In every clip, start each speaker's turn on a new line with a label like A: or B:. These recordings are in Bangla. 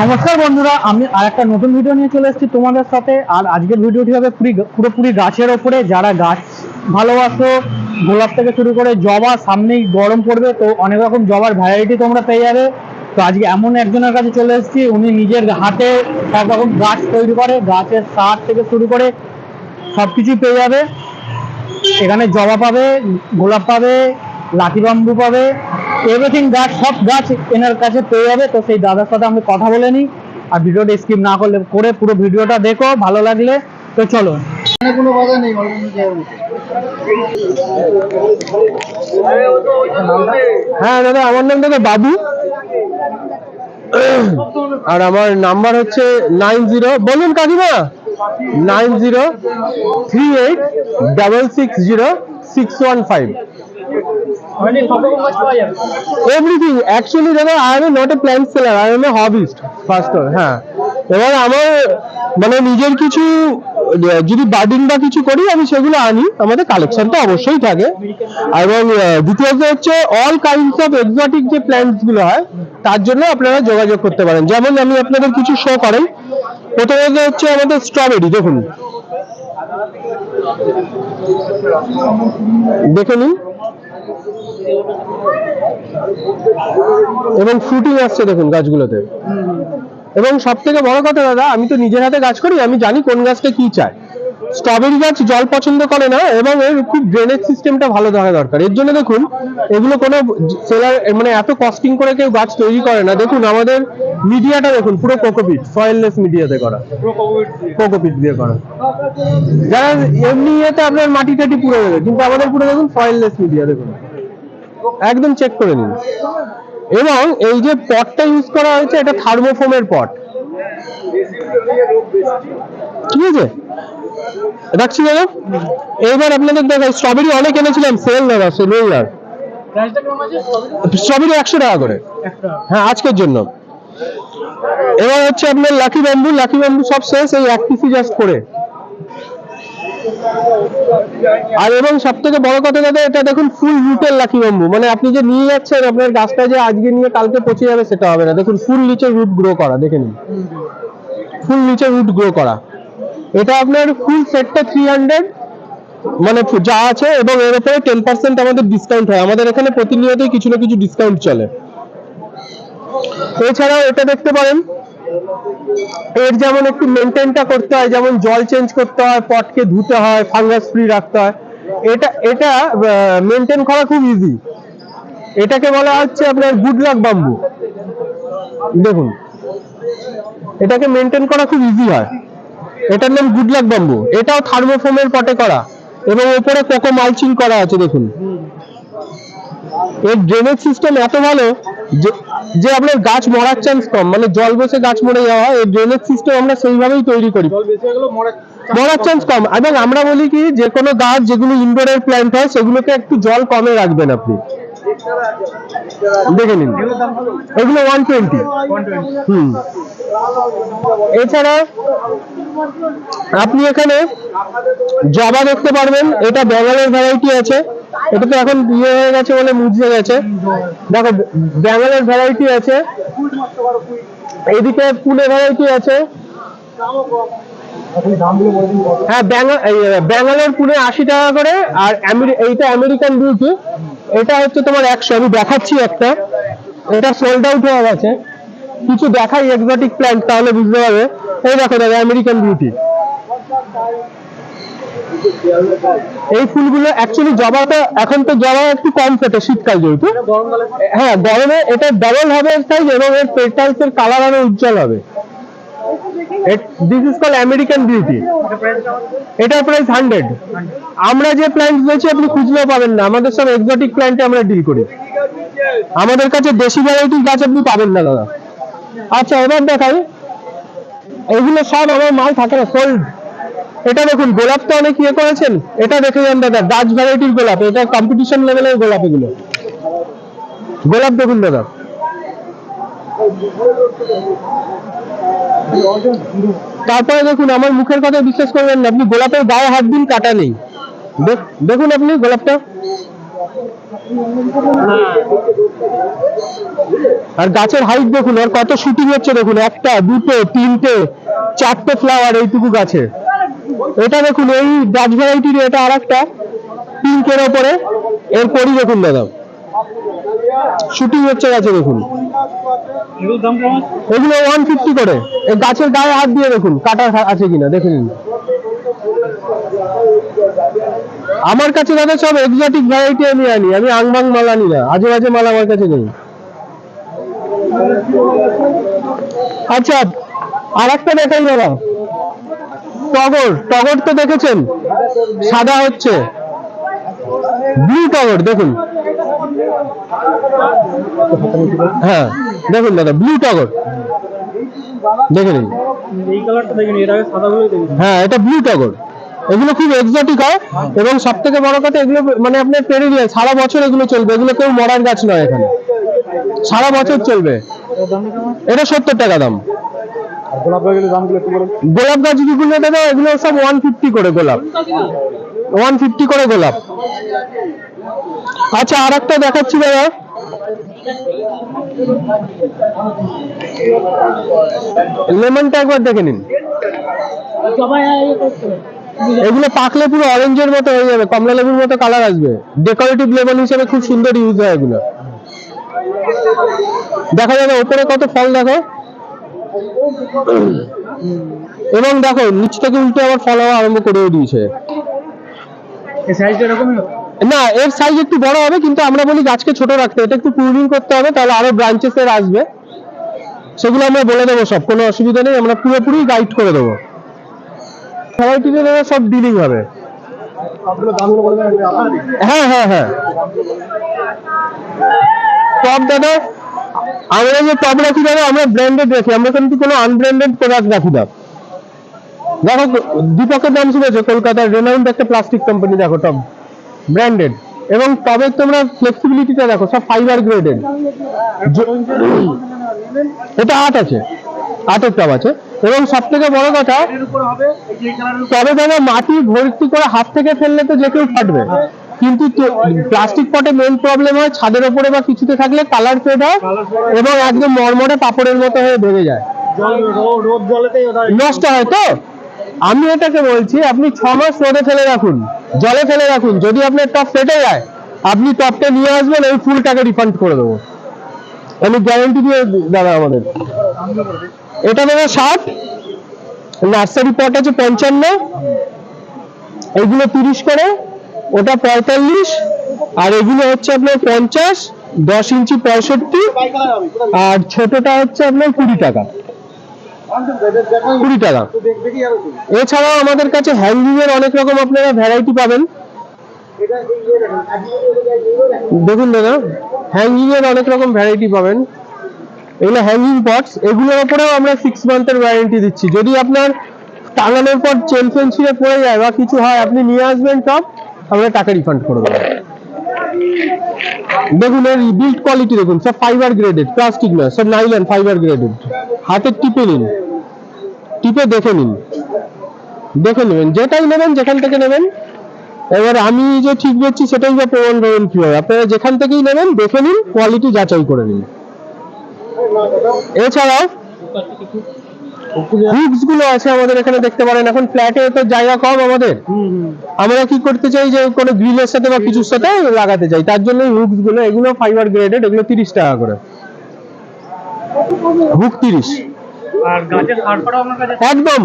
A: নমস্কার বন্ধুরা, আমি আর একটা নতুন ভিডিও নিয়ে চলে এসেছি তোমাদের সাথে। আর আজকের ভিডিওটি হবে পুরি পুরোপুরি গাছের ওপরে। যারা গাছ ভালোবাসো, গোলাপ থেকে শুরু করে জবা, সামনেই গরম পড়বে, তো অনেক রকম জবার ভ্যারাইটি তোমরা পেয়ে যাবে। তো আজকে এমন একজনের কাছে চলে এসেছি, উনি নিজের হাতে সব রকম গাছ তৈরি করে, গাছের সার থেকে শুরু করে সব কিছুই পেয়ে যাবে। এখানে জবা পাবে, গোলাপ পাবে, লাঠি বাম্বু পাবে এভরিথিং গাছ সব গাছ এনার কাছে পেয়ে যাবে তো সেই দাদার সাথে আমি কথা বলে নিই। আর ভিডিওটা স্কিপ না করলে করে পুরো ভিডিওটা দেখো ভালো লাগলে। তো চলো।
B: কোনো নেই।
C: হ্যাঁ দাদা আমার নাম দাদা বাবু। আর আমার নাম্বার হচ্ছে নাইন জিরো বলুন কাকিমা। Nine zero three eight double six zero six one five. Everything actually a hobbyist first হ্যাঁ। এবার আমার মানে নিজের কিছু, যদি বার্ডিং বা কিছু করি, আমি সেগুলো আনি। আমাদের কালেকশন তো অবশ্যই থাকে। এবং দ্বিতীয়ত হচ্ছে অল কাইন্ডস অফ এক্সোটিক যে প্ল্যান্টসগুলো হয়, তার জন্য আপনারা যোগাযোগ করতে পারেন। যেমন আমি আপনাদের কিছু শো করাই। প্রথমত হচ্ছে আমাদের স্ট্রবেরি দেখুন। দেখে নিন। এবং ফ্রুটিং আসছে দেখুন গাছগুলোতে। এবং সব থেকে বড় কথা দাদা, আমি তো নিজের হাতে গাছ করি, আমি জানি কোন গাছটা কি চায়। স্ট্রবেরি গাছ জল পছন্দ করে না, এবং এর খুব ড্রেনেজ সিস্টেমটা ভালো থাকা দরকার। এর জন্য দেখুন, এগুলো কোনো সেলার মানে এত কস্টিং করে কেউ গাছ তৈরি করে না। দেখুন, আমাদের মিডিয়াটা দেখুন, পুরো কোকোপিট সয়েললেস মিডিয়াতে করা। কোকোপিট দিয়ে করা। যারা এমনি ইয়েতে আপনার মাটি টাটি পুড়ে দেবে, কিন্তু আমাদের পুরো দেখুন ফয়েললেস মিডিয়া দেখুন। একদম চেক করে নিন। এবং এই যে পটটা ইউজ করা হয়েছে এটা থার্মোফোমের পট ঠিক আছে রাখছি দাদা। এইবার আপনাদের দেখাই স্ট্রবেরি অনেক এনেছিলাম সেল দাদা সেল আর স্ট্রবেরি একশো টাকা করে। হ্যাঁ আজকের জন্য। এবার হচ্ছে আপনার লাকি ব্যাম্বু লাকি ব্যাম্বু সব শেষ এই এক পিসি জাস্ট করে। আর এবং সব থেকে বড় কথা দাদা, এটা দেখুন ফুল রুটের লাকি ব্যাম্বু মানে আপনি যে নিয়ে যাচ্ছেন, আপনার গাছটা যে আজকে নিয়ে কালকে পচে যাবে, সেটা হবে না। দেখুন ফুল নিচে রুট গ্রো করা, দেখে নিন। ফুল নিচে রুট গ্রো করা। এটা আপনার ফুল সেটটা থ্রি হান্ড্রেড মানে যা আছে, এবং এর উপরে টেন পার্সেন্ট আমাদের ডিসকাউন্ট হয়। আমাদের এখানে প্রতিনিয়তই কিছু না কিছু ডিসকাউন্ট চলে। এছাড়াও এটা দেখতে পারেন এর যেমন একটু মেনটেনটা করতে হয়, যেমন জল চেঞ্জ করতে হয় পটকে ধুতে হয় ফাঙ্গাস ফ্রি রাখতে হয়। এটা এটা মেনটেন করা খুব ইজি এটাকে বলা হচ্ছে আপনার গুড লাক বাম্বু দেখুন, এটাকে মেনটেন করা খুব ইজি হয়। এটার নাম গুড লাক বাম্বু এটাও থার্মোফোমের পটে করা। এবং ওপরে কোকো মালচিং করা আছে, দেখুন। এর ড্রেনেজ সিস্টেম এত ভালো যে আপনার গাছ মরার চান্স কম মানে জল বসে গাছ মরে যাওয়া এই ড্রেনেজ সিস্টেম আমরা সেইভাবেই তৈরি করি।
B: মরার
C: চান্স কম। এবং আমরা বলি কি যে কোনো গাছ যেগুলো ইনডোরের প্ল্যান্ট হয় সেগুলোকে একটু জল কমে রাখবেন আপনি। দেখে নিন। এগুলো ওয়ান টোয়েন্টি হুম। এছাড়া আপনি এখানে জবা দেখতে পারবেন। এটা ব্যাঙ্গালোর ভ্যারাইটি আছে। এটা তো এখন বিয়ে হয়ে গেছে বলে মুজে গেছে। দেখো ব্যাঙ্গালোর ভ্যারাইটি আছে। এইদিকে পুনে ভ্যারাইটি আছে। হ্যাঁ ব্যাঙ্গা- ব্যাঙ্গালোর পুনে আশি টাকা করে, আর এইটা আমেরিকান বিউটি এটা হচ্ছে তোমার একশো, আমি দেখাচ্ছি একটা। এটা সোল্ড আউট হয়ে গেছে। কিছু দেখাই এক্সোটিক প্ল্যান্ট তাহলে বুঝতে পারবে। এই দেখো দাদা আমেরিকান বিউটি এই ফুলগুলো অ্যাকচুয়ালি জবাটা এখন তো জবা একটু কম ফোটে শীতকাল যেহেতু। হ্যাঁ গরমে এটা ডাবল হবে সাইজ এবং এর পেটালস এর কালার আরও উজ্জ্বল হবে। This is call American beauty price hundred আমরা যে প্ল্যান্ট রয়েছে আপনি খুঁজলেও পাবেন না। আমাদের সব এক্সোটিক প্ল্যান্টে আমরা ডিল করি। আমাদের কাছে দেশি ভ্যারাইটির গাছ আপনি পাবেন না দাদা। আচ্ছা এবার দেখাই। এগুলো সব আমার মাল থাকে না সোল্ড এটা দেখুন গোলাপ তো অনেক ইয়ে করেছেন। এটা দেখে যান দাদা ডাচ ভ্যারাইটির গোলাপ, এটা কম্পিটিশন লেভেলের গোলাপ এগুলো। গোলাপ দেখুন দাদা। তারপরে দেখুন, আমার মুখের কথা বিশ্বাস করবেন না, আপনি গোলাপের গায়ে হাত দিন, কাটা নেই। দেখুন আপনি গোলাপটা। আর গাছের হাইট দেখুন, আর কত শুটিং হচ্ছে দেখুন, একটা, দুটো, তিনটে, চারটে ফ্লাওয়ার এইটুকু গাছে। এটা দেখুন, এই ডাচ ভ্যারাইটির এটা আর একটা পিঙ্কের ওপরে। এরপরই দেখুন, দাদা। শুটিং হচ্ছে গাছে, দেখুন। এগুলো ওয়ান ফিফটি করে। এই গাছের গায়ে হাত দিয়ে দেখুন কাটা আছে কিনা, দেখে নিন। আমার কাছে দাদা সব এক্সোটিক ভ্যারাইটি আমি আনি, আমি আংবাং মাল আনি না, আজে বাজে মাল আমার কাছে নেই। আচ্ছা আর একটা দেখাই দাদা। টগর টগর তো দেখেছেন? সাদা হচ্ছে। ব্লু টগর, দেখুন। হ্যাঁ দেখুন দাদা, ব্লু টগর। দেখে নিন। হ্যাঁ এটা ব্লু টগর। এগুলো খুব এক্সোটিক হয় এবং সব থেকে বড় কথা, এগুলো মানে আপনার পেরিয়ে সারা বছর এগুলো চলবে। এগুলো কেউ মরার গাছ নয় এখানে। সারা বছর চলবে। এটা সত্তর টাকা দাম।
A: গোলাপ গাছের দামগুলো একটু
C: গাছ দাদা, এগুলো সব ওয়ান ফিফটি করে গোলাপ। ওয়ান ফিফটি করে গোলাপ। আচ্ছা আর একটা দেখাচ্ছি, দাদা। লেমনটা একবার দেখে নিন। এগুলো পাকলে পুরো অরেঞ্জের মতো হয়ে যাবে, কমলা লেবুর মতো কালার আসবে। ডেকোরেটিভ লেমন হিসেবে খুব সুন্দর ইউজ হয় এগুলো। দেখা যাবে, ওপরে কত ফল দেখো। এবং দেখো নিচ থেকে উল্টে আবার ফল হওয়া আরম্ভ করেও দিয়েছে? না এর সাইজ একটু বড় হবে কিন্তু আমরা বলি গাছকে ছোট রাখতে। এটা একটু প্রুনিং করতে হবে তাহলে আরও ব্রাঞ্চেস এর আসবে। সেগুলো আমরা বলে দেবো সব কোনো অসুবিধা নেই আমরা পুরোপুরি গাইড করে দেবো। ভ্যারাইটিতে দাদা সব ডিলিং হবে। হ্যাঁ হ্যাঁ হ্যাঁ। টপ দাদা? আমরা যে টপ রাখি দাদা আমরা ব্র্যান্ডেড রাখি। আমরা কিন্তু কোনো আনব্র্যান্ডেড প্রোডাক্ট রাখি না। দেখো, দীপকের নাম শুনেছো? কলকাতার রেনাউন্ড একটা প্লাস্টিক কোম্পানি দেখো টপ ব্র্যান্ডেড এবং টবের তোমরা ফ্লেক্সিবিলিটিটা দেখো, সব ফাইবার গ্রেডেড এটা আট আছে। আটের টব আছে। এবং সব থেকে বড় কথা, তবে দাদা মাটি ভর্তি করে হাত থেকে ফেললে তো যে কেউ ফাটবে। কিন্তু প্লাস্টিক পটে মেন প্রবলেম হয়, ছাদের ওপরে বা কিছুতে থাকলে কালার ফেড হয় এবং একদম মরমরে পাপড়ের মতো হয়ে ভেঙে যায়। নষ্ট হয় তো? আমি এটাকে বলছি, আপনি ছ মাস রোদে ফেলে রাখুন, জলে ফেলে রাখুন, যদি আপনার টপ ফেটে যায়, আপনি টপটা নিয়ে আসবেন ওই ফুলটাকে রিফান্ড করে দেবো। আমি গ্যারেন্টি দিয়ে দাদা আমাদের। এটা দাদা ষাট নার্সারি পট আছে পঞ্চান্ন, এইগুলো তিরিশ করে। ওটা পঁয়তাল্লিশ, আর এগুলো হচ্ছে আপনার পঞ্চাশ, দশ ইঞ্চি পঁয়ষট্টি, আর ছোটটা হচ্ছে আপনার কুড়ি টাকা। কুড়ি টাকা। এছাড়াও আমাদের কাছে হ্যাঙ্গিং এর অনেক রকম আপনারা ভ্যারাইটি পাবেন।
B: দেখুন
C: দাদা হ্যাঙ্গিং এর অনেক রকম ভ্যারাইটি পাবেন। এগুলো হ্যাঙ্গিং পটস এগুলোর উপরেও আমরা সিক্স মান্থের ওয়ারেন্টি দিচ্ছি। যদি আপনার টাঙানোর পর চেন ফেন ছিঁড়ে পড়ে যায় বা কিছু হয়, আপনি নিয়ে আসবেন টপ আমরা টাকা রিফান্ড করে দেবো দেখুন, এর বিল্ড কোয়ালিটি দেখুন, সব ফাইবার গ্রেডেড প্লাস্টিক না, সব নাইলন ফাইবার গ্রেডেড হাতের টিপে নিন। টিপে দেখে নিন। দেখে নেবেন, যেটাই নেবেন, যেখান থেকে নেবেন। এবার আমি যে ঠিক বলছি সেটাই বা প্রমাণ পাবেন কি হয় আপনারা যেখান থেকেই নেবেন, দেখে নিন কোয়ালিটি যাচাই করে নিন। এছাড়াও হুকসগুলো আছে আমাদের এখানে দেখতে পারেন। এখন ফ্ল্যাটে তো জায়গা কম আমাদের। আমরা কি করতে চাই যে কোনো গ্রিলের সাথে বা কিছুর সাথে লাগাতে চাই। তার জন্য হুকসগুলো এগুলো ফাইবার গ্রেডেড এগুলো তিরিশ টাকা করে। হুক তিরিশ। একদম।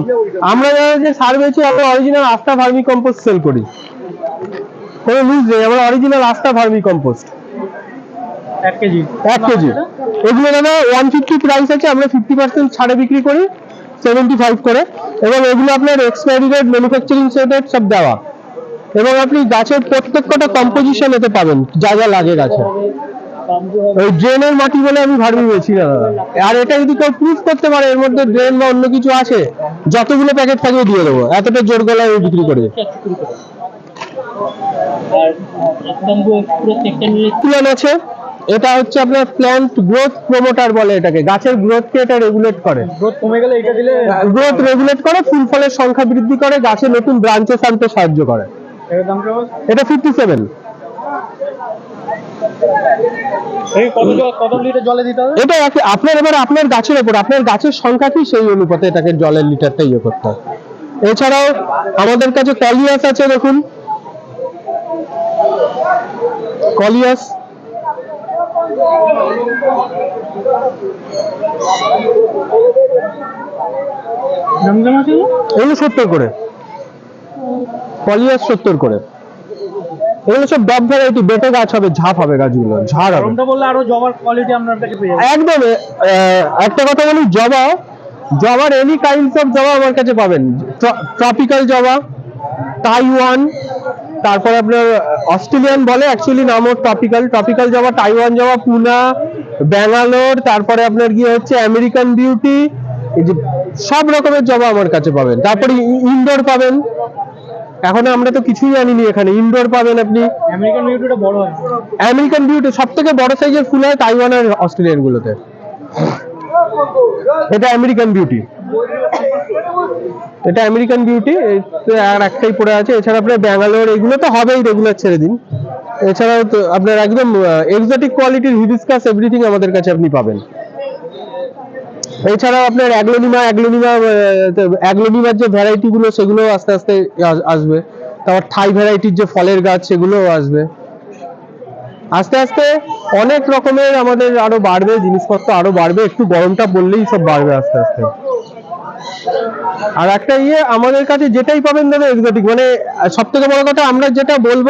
C: আমরা যারা যে সার বেছি আমরা original Astha vermi compost sell করি। কোনো লুজ নেই আমরা অরিজিনাল আস্থা ভার্মি কম্পোস্ট
A: এক কেজি
C: এক কেজি এগুলো দাদা ওয়ান ফিফটি প্রাইস আছে আমরা ফিফটি পার্সেন্ট ছাড়ে বিক্রি করি সেভেন্টি ফাইভ করে এবং এগুলো আপনার এক্সপায়ারি ডেট ম্যানুফ্যাকচারিং ডেট সব দেওয়া এবং আপনি গাছের প্রত্যেকটা কম্পোজিশন এতে পাবেন যা যা লাগে গাছে ওই ড্রেনের মাটি বলে আমি ভার্মি বেছি না দাদা আর এটা যদি কেউ প্রুফ করতে পারে এর মধ্যে ড্রেন বা অন্য কিছু আছে যতগুলো প্যাকেট থাকবে দিয়ে দেবো এতটা জোর গলায় বিক্রি করি প্ল্যান আছে এটা হচ্ছে আপনার প্ল্যান্ট গ্রোথ প্রমোটার বলে এটাকে। গাছের গ্রোথকে এটা রেগুলেট করে।
A: রোদ কমে গেলে এটা দিলে
C: গ্রোথ রেগুলেট করে ফুল ফলের সংখ্যা বৃদ্ধি করে গাছে নতুন ব্রাঞ্চেস আনতে সাহায্য করে। এটা ফিফটি সেভেন এটা আপনার এবার আপনার গাছের উপর আপনার গাছের সংখ্যা কি? সেই অনুপাতে এটাকে জলের লিটারটা ইয়ে করতে হবে এছাড়াও আমাদের কাছে কলিয়াস আছে দেখুন। কলিয়াস? এগুলো সত্তর করে। কলিয়াস সত্তর করে। এগুলো সব ডব ভ্যারাইটি বেটে গাছ হবে ঝাপ হবে গাছগুলো ঝাড় হবে।
A: বললে আরও জবার কোয়ালিটি আপনার কাছে পেয়ে যাবেন
C: একদম আহ, একটা কথা বলি জবা জবার এনি কাইন্ডস অফ জবা আমার কাছে পাবেন। ট্রপিক্যাল জবা তাইওয়ান তারপর আপনার অস্ট্রেলিয়ান বলে অ্যাকচুয়ালি নাম ওর ট্রপিক্যাল ট্রপিক্যাল জবা তাইওয়ান জবা পুনা ব্যাঙ্গালোর তারপরে আপনার গিয়ে হচ্ছে আমেরিকান বিউটি যে সব রকমের জবা আমার কাছে পাবেন। তারপরে ইনডোর পাবেন। এখন আমরা তো কিছুই জানিনি এখানে। ইনডোর পাবেন আপনি।
A: আমেরিকান মিউটিটা বড় হয়।
C: আমেরিকান বিউটি সব থেকে বড় সাইজের ফুল হয় তাইওয়ান আর অস্ট্রেলিয়ান গুলোতে। এটা আমেরিকান বিউটি এটা আমেরিকান বিউটি আর একটাই পড়ে আছে। এছাড়া আপনার ব্যাঙ্গালোর এগুলো তো হবেই রেগুলার ছেড়ে দিন। এছাড়াও তো আপনার একদম এক্সোটিক কোয়ালিটির হিবিসকাস এভরিথিং আমাদের কাছে আপনি পাবেন। এছাড়াও আপনার অ্যাগ্লোনিমা অ্যাগ্লোনিমা অ্যাগ্লোনিমার যে ভ্যারাইটি গুলো সেগুলো আস্তে আস্তে আসবে। তারপর থাই ভ্যারাইটির যে ফলের গাছ, সেগুলোও আসবে। আস্তে আস্তে অনেক রকমের আমাদের আরও বাড়বে, জিনিসপত্র আরও বাড়বে। একটু গরমটা বললেই সব বাড়বে আস্তে আস্তে। আর একটা ইয়ে আমাদের কাছে যেটাই পাবেন দাদা এক্সোটিক মানে সব থেকে বড় কথা আমরা যেটা বলব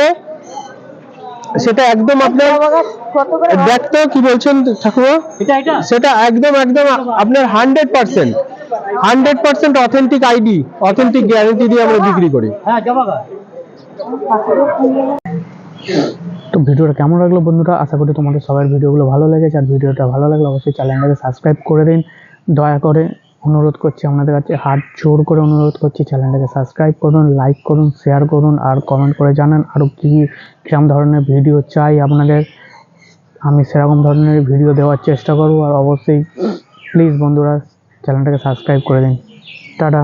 C: সেটা একদম আপনার
B: কত করে
C: দেখতো কি বলছেন ঠাকুমা।
A: এটা এটা?
C: সেটা একদম একদম আপনার hundred percent hundred percent authentic ID authentic guarantee দিয়ে আমরা বিক্রি করি।
A: হ্যাঁ তো ভিডিওটা কেমন লাগল বন্ধুরা? আশা করি তোমাদের সবার ভিডিওগুলো ভালো লেগেছে। আর ভিডিওটা ভালো লাগলে অবশ্যই চ্যানেলটাকে সাবস্ক্রাইব করে দিন। দয়া করে অনুরোধ করছি আপনাদের কাছে, হাত জোর করে অনুরোধ করছি চ্যানেলটাকে সাবস্ক্রাইব করুন লাইক করুন শেয়ার করুন, আর কমেন্ট করে জানান আরও কী কিরম ধরনের ভিডিও চাই আপনাদের। আমি সেরকম ধরনের ভিডিও দেওয়ার চেষ্টা করব, আর অবশ্যই প্লিজ বন্ধুরা চ্যানেলটাকে সাবস্ক্রাইব করে দিন। টাটা।